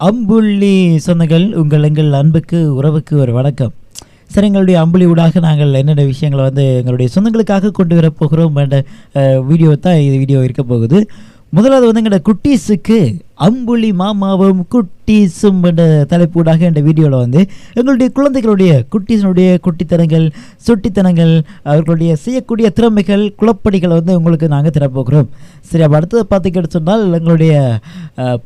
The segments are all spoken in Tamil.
அம்புள்ளி சொந்தங்கள் உங்கள் எங்கள் அன்புக்கு உறவுக்கு ஒரு வணக்கம். சரி எங்களுடைய அம்புலி ஊடாக நாங்கள் என்னென்ன விஷயங்களை வந்து எங்களுடைய சொந்தங்களுக்காக கொண்டு வர போகிறோம் என்ற வீடியோ தான் இது வீடியோ இருக்க போகுது. முதலாவது வந்து எங்களோட குட்டீஸுக்கு அம்புலி மாமாவும் குட்டீஸும் என்ற தலைப்பூடாக என்ற வீடியோவில் வந்து எங்களுடைய குழந்தைகளுடைய குட்டீஸினுடைய குட்டித்தனங்கள் சுட்டித்தனங்கள் அவர்களுடைய செய்யக்கூடிய திறமைகள் குழப்படிகளை வந்து உங்களுக்கு நாங்கள் தரப்போகிறோம். சரி அப்போ அடுத்தது பார்த்துக்கிட்டு சொன்னால் எங்களுடைய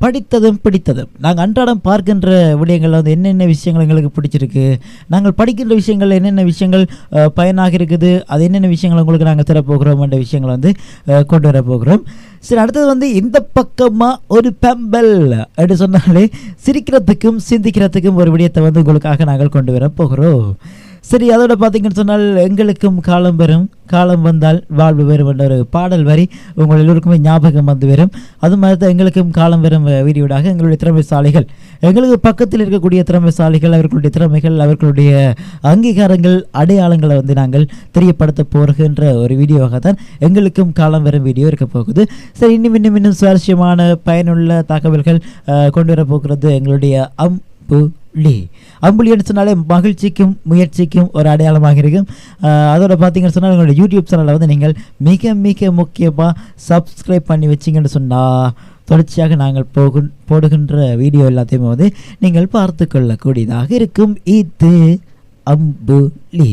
படித்ததும் பிடித்ததும். நாங்கள் அன்றாடம் பார்க்கின்ற விடயங்களில் வந்து என்னென்ன விஷயங்கள் எங்களுக்கு பிடிச்சிருக்கு நாங்கள் படிக்கின்ற விஷயங்கள் என்னென்ன விஷயங்கள் பயனாக இருக்குது அது என்னென்ன விஷயங்கள் உங்களுக்கு நாங்கள் தரப்போகிறோம் என்ற விஷயங்களை வந்து கொண்டு வர போகிறோம் சரி அடுத்தது வந்து இந்த பக்கமாக ஒரு பெம்பல் அப்படி சொன்னாலே சிரிக்கிறதுக்கும் சிந்திக்கிறதுக்கும் ஒரு விடயத்தை வந்து உங்களுக்காக நாங்கள் கொண்டு வர போகிறோம். சரி அதோட பார்த்தீங்கன்னு சொன்னால் எங்களுக்கும் காலம் வரும். காலம் வந்தால் வாழ்வு வரும் என்ற ஒரு பாடல் வரி உங்கள் எல்லோருக்குமே ஞாபகம் வந்து வரும். அது மாதிரி தான் எங்களுக்கும் காலம் வரும் வீடியோடாக. எங்களுடைய திறமைசாலிகள் எங்களுக்கு பக்கத்தில் இருக்கக்கூடிய திறமைசாலிகள் அவர்களுடைய திறமைகள் அவர்களுடைய அங்கீகாரங்கள் அடையாளங்களை வந்து நாங்கள் தெரியப்படுத்த போகின்ற ஒரு வீடியோவாக தான் எங்களுக்கும் காலம் வரும் வீடியோ இருக்க போகுது. சரி இன்னும் இன்னும் இன்னும் சுவாரஸ்யமான பயனுள்ள தகவல்கள் கொண்டு வர போகிறது எங்களுடைய அம்பு. அம்புலி அம்புலின்னு சொன்னாலே மகிழ்ச்சிக்கும் முயற்சிக்கும் ஒரு அடையாளமாக இருக்கும். அதோட பார்த்தீங்கன்னு சொன்னால் உங்களோட யூடியூப் சேனலை வந்து நீங்கள் மிக மிக முக்கியமாக சப்ஸ்கிரைப் பண்ணி வச்சிங்கன்னு சொன்னால் தொடர்ச்சியாக நாங்கள் போகு போடுகின்ற வீடியோ எல்லாத்தையுமே வந்து நீங்கள் பார்த்து கொள்ளக்கூடியதாக இருக்கும். இது அம்புலி.